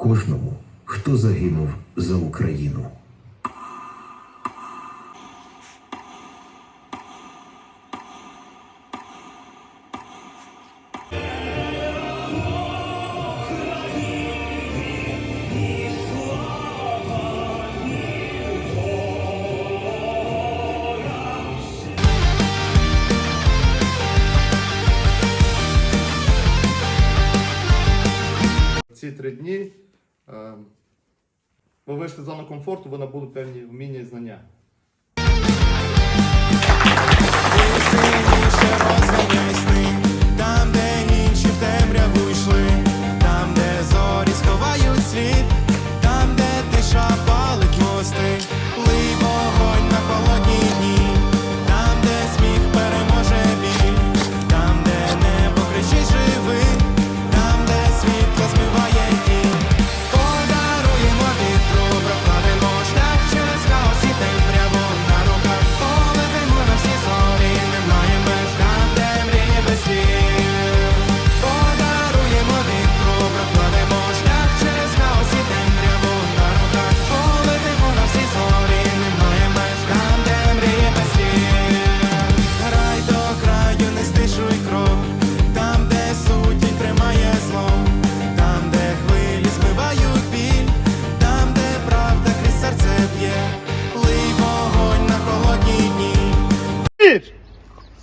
кожному, хто загинув за Україну. Ці три дні Ем, ви вийшли з зону комфорту, ви набули певні вміння і знання.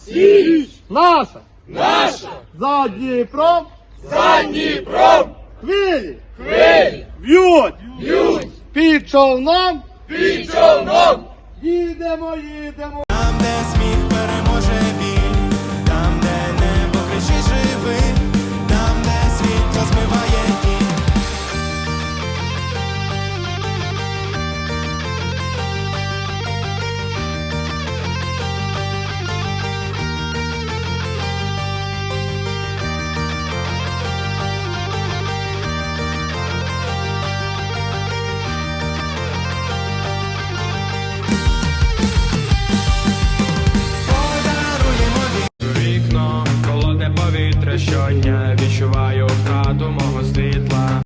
Січ! Наша! Наша! За Дніпром! За Дніпром! Хвилі! Хвилі! в'ють, в'ють, Під човном! Під човном! Їдемо, їдемо! Там, де сміх come on, stay